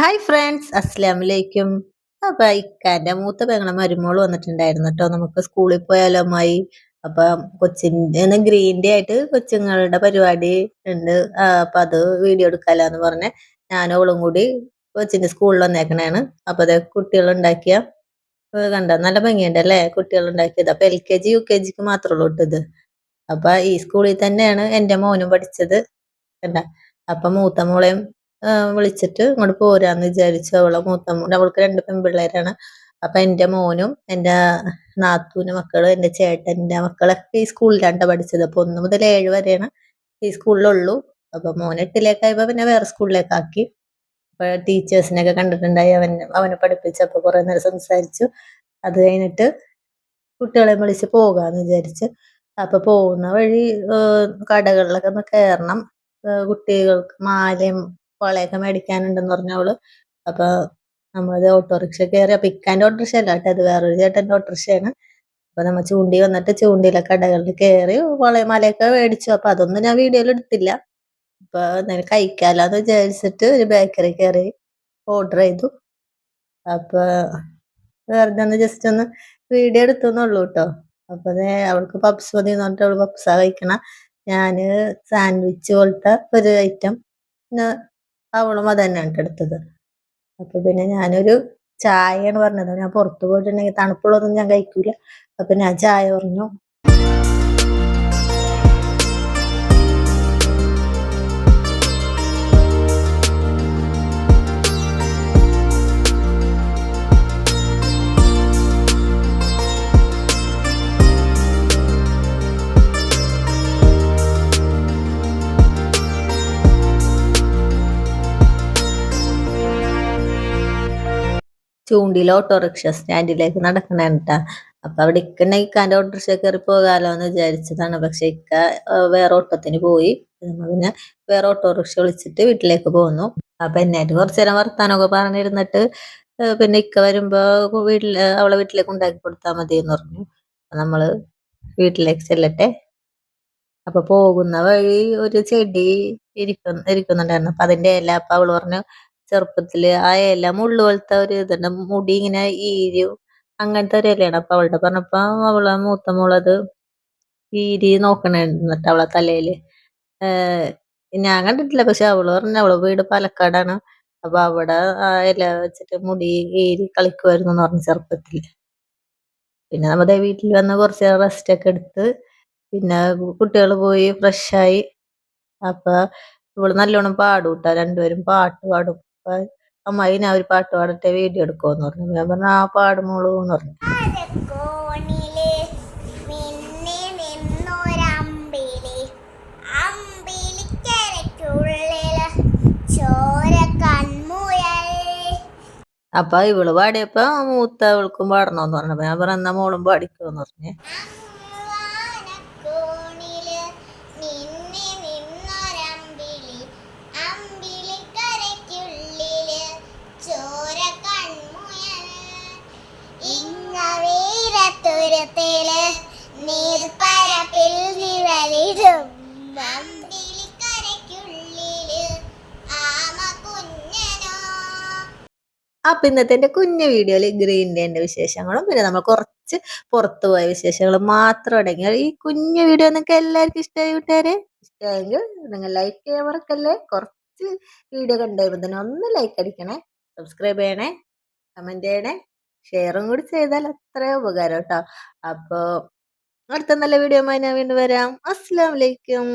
Hi friends അസ്സാം വലൈക്കും അപ്പൊ ഇക്കാന്റെ മൂത്ത പെങ്ങളെ മരുമോൾ വന്നിട്ടുണ്ടായിരുന്നു കേട്ടോ നമുക്ക് സ്കൂളിൽ പോയാലോ അമ്മായി അപ്പൊ കൊച്ചിന്റെ ഗ്രീൻ ഡേ ആയിട്ട് കൊച്ചുങ്ങളുടെ പരിപാടി ഉണ്ട്. അപ്പൊ അത് വീഡിയോ എടുക്കാലോന്ന് പറഞ്ഞ ഞാനും അവളും കൂടി കൊച്ചിന്റെ സ്കൂളിൽ വന്നേക്കണേണ്. അപ്പൊ അത് കുട്ടികൾ ഉണ്ടാക്കിയ കണ്ട? നല്ല ഭംഗിയുണ്ട് അല്ലേ? കുട്ടികൾ ഉണ്ടാക്കിയത്. അപ്പൊ L K G U K ജിക്ക് മാത്രമേ ഉള്ളൂ ഇട്ടത് അപ്പൊ ഈ സ്കൂളിൽ തന്നെയാണ് എന്റെ മോനും പഠിച്ചത്. കണ്ട? അപ്പൊ മൂത്ത മോളെയും വിളിച്ചിട്ട് ഇങ്ങോട്ട് പോരാന്ന് വിചാരിച്ചു. അവളെ മൂത്ത അവൾക്ക് രണ്ട് പെൺപിള്ളേരാണ്. അപ്പൊ എന്റെ മോനും എന്റെ നാത്തൂന് മക്കൾ എന്റെ ചേട്ടന്റെ മക്കളൊക്കെ ഈ സ്കൂളിലാണ് പഠിച്ചത്. അപ്പൊ ഒന്ന് മുതൽ ഏഴ് വരെയാണ് ഈ സ്കൂളിലുള്ളൂ. അപ്പൊ മോൻ എട്ടിലേക്കായപ്പോ പിന്നെ വേറെ സ്കൂളിലേക്കാക്കി അപ്പൊ ടീച്ചേഴ്സിനൊക്കെ കണ്ടിട്ടുണ്ടായി അവൻ അവനെ പഠിപ്പിച്ചപ്പോ കുറെ നേരം സംസാരിച്ചു. അത് കഴിഞ്ഞിട്ട് കുട്ടികളെ വിളിച്ച് പോകാന്ന് വിചാരിച്ച്. അപ്പൊ പോകുന്ന വഴി കടകളിലൊക്കെ ഒന്ന് കയറണം. കുട്ടികൾക്ക് മാലയും വളയൊക്കെ മേടിക്കാനുണ്ടെന്ന് പറഞ്ഞ അവൾ. അപ്പൊ നമ്മളത് ഓട്ടോറിക്ഷ കയറി അപ്പൊ ഇക്കാന്റെ ഓട്ടോറിക്ഷ അല്ല കേട്ടോ അത് വേറൊരു ചേട്ടന്റെ ഓട്ടോറിക്ഷയാണ്. അപ്പൊ നമ്മൾ ചൂണ്ടി വന്നിട്ട് ചൂണ്ടിയിലെ കടകളിൽ കയറി വളയമാലയൊക്കെ മേടിച്ചു. അപ്പൊ അതൊന്നും ഞാൻ വീഡിയോയിൽ എടുത്തില്ല. അപ്പൊ അങ്ങനെ കഴിക്കാലോന്ന് വിചാരിച്ചിട്ട് ഒരു ബേക്കറി കയറി ഓർഡർ ചെയ്തു. അപ്പൊ വെറുതെ ഒന്ന് ജസ്റ്റ് ഒന്ന് വീഡിയോ എടുത്തുന്നുള്ളൂ കേട്ടോ. അപ്പൊ അവൾക്ക് പപ്സ് മതി എന്ന് പറഞ്ഞിട്ട് അവൾ പപ്സാ കഴിക്കണ. ഞാൻ സാൻഡ്വിച്ച് പോലത്തെ ഒരു ഐറ്റം പിന്നെ അവളും അത് തന്നെ ട്ടോ എടുത്തത്. അപ്പൊ പിന്നെ ഞാനൊരു ചായയാണ് പറഞ്ഞത്. ഞാൻ പുറത്തു പോയിട്ടുണ്ടെങ്കിൽ തണുപ്പുള്ളതൊന്നും ഞാൻ കഴിക്കൂല. അപ്പൊ ഞാൻ ചായ പറഞ്ഞു. ചൂണ്ടിയിൽ ഓട്ടോറിക്ഷ സ്റ്റാൻഡിലേക്ക് നടക്കണേട്ടാ അപ്പൊ അവിടെ ഇക്കന്നെ ഇക്കാന്റെ ഓട്ടോറിക്ഷ കയറി പോകാലോ എന്ന് വിചാരിച്ചതാണ്. പക്ഷെ ഇക്ക വേറെ ഓട്ടത്തിന് പോയി. പിന്നെ വേറെ ഓട്ടോറിക്ഷ വിളിച്ചിട്ട് വീട്ടിലേക്ക് പോന്നു. അപ്പൊ എന്നായിട്ട് കുറച്ചു നേരം വർത്താനൊക്കെ പറഞ്ഞിരുന്നിട്ട് പിന്നെ ഇക്ക വരുമ്പോ വീട്ടിൽ അവളെ വീട്ടിലേക്ക് ഉണ്ടാക്കി കൊടുത്താൽ മതി എന്ന് പറഞ്ഞു നമ്മൾ വീട്ടിലേക്ക് ചെല്ലട്ടെ. അപ്പൊ പോകുന്ന വഴി ഒരു ചെടി ഇരിക്കുന്നു ഇരിക്കുന്നുണ്ടായിരുന്നു. അപ്പൊ അതിന്റെ ഇല അപ്പൊ അവൾ പറഞ്ഞു ചെറുപ്പത്തിൽ ആ ഇല മുള്ളു പോലത്തെ ഒരു ഇതുണ്ട്. മുടി ഇങ്ങനെ ഈരും അങ്ങനത്തെ ഒരു ഇലയാണ് അപ്പൊ അവളുടെ പറഞ്ഞപ്പോ അവളെ മൂത്ത മോളത് ഈരി നോക്കണേന്നിട്ട് അവളെ തലയിൽ. ഞാൻ കണ്ടിട്ടില്ല. പക്ഷെ അവൾ പറഞ്ഞു അവൾ വീട് പാലക്കാടാണ്. അപ്പൊ അവിടെ ആ ഇല വെച്ചിട്ട് മുടി ഈരി കളിക്കുമായിരുന്നു എന്ന് പറഞ്ഞു ചെറുപ്പത്തിൽ പിന്നെ നമ്മുടെ വീട്ടിൽ വന്ന് കുറച്ച് റെസ്റ്റ് ഒക്കെ എടുത്ത് പിന്നെ കുട്ടികൾ പോയി ഫ്രഷായി അപ്പൊ ഇവൾ നല്ലോണം പാടും കേട്ടോ. രണ്ടുപേരും പാട്ട് പാടും. അപ്പൊ അമ്മായി ഞാൻ ഒരു പാട്ട് പാടട്ടെ വീഡിയോ എടുക്കുമെന്ന് പറഞ്ഞു. ഞാൻ പറഞ്ഞു ആ പാടുമോളൂ എന്ന് പറഞ്ഞു അപ്പൊ ഇവൾ പാടിയപ്പോ മൂത്തവൾക്കും പാടണോന്ന് പറഞ്ഞു. പറഞ്ഞപ്പോ ഞാൻ പറഞ്ഞ മോളും പാടിക്കോന്ന് പറഞ്ഞു. വീരത്തുരത്തിൽ നീർപ്പരപ്പിൽ നിഴലിടും. അപ്പൊ ഇന്നത്തെ എന്റെ കുഞ്ഞു വീഡിയോയിൽ ഗ്രീൻ ഡേന്റെ വിശേഷങ്ങളും പിന്നെ നമ്മൾ കുറച്ച് പുറത്തു പോയ വിശേഷങ്ങളും മാത്രം അടങ്ങിയ ഈ കുഞ്ഞു വീഡിയോ നിങ്ങൾക്ക് എല്ലാവർക്കും ഇഷ്ടമായി കൂട്ടുകാരെ? ഇഷ്ടമായെങ്കിൽ നിങ്ങൾ ലൈക്ക് ചെയ്യാൻ മറക്കല്ലേ? കുറച്ച് വീഡിയോ കണ്ടുവരുമ്പോൾ തന്നെ ഒന്ന് ലൈക്ക് അടിക്കണേ സബ്സ്ക്രൈബ് ചെയ്യണേ കമന്റ് ചെയ്യണേ. ഷെയറും കൂടി ചെയ്താൽ അത്ര ഉപകാരം കേട്ടോ അപ്പൊ അടുത്ത നല്ല വീഡിയോ ഞാൻ വീണ്ടും വരാം. അസ്സലാമലൈക്കും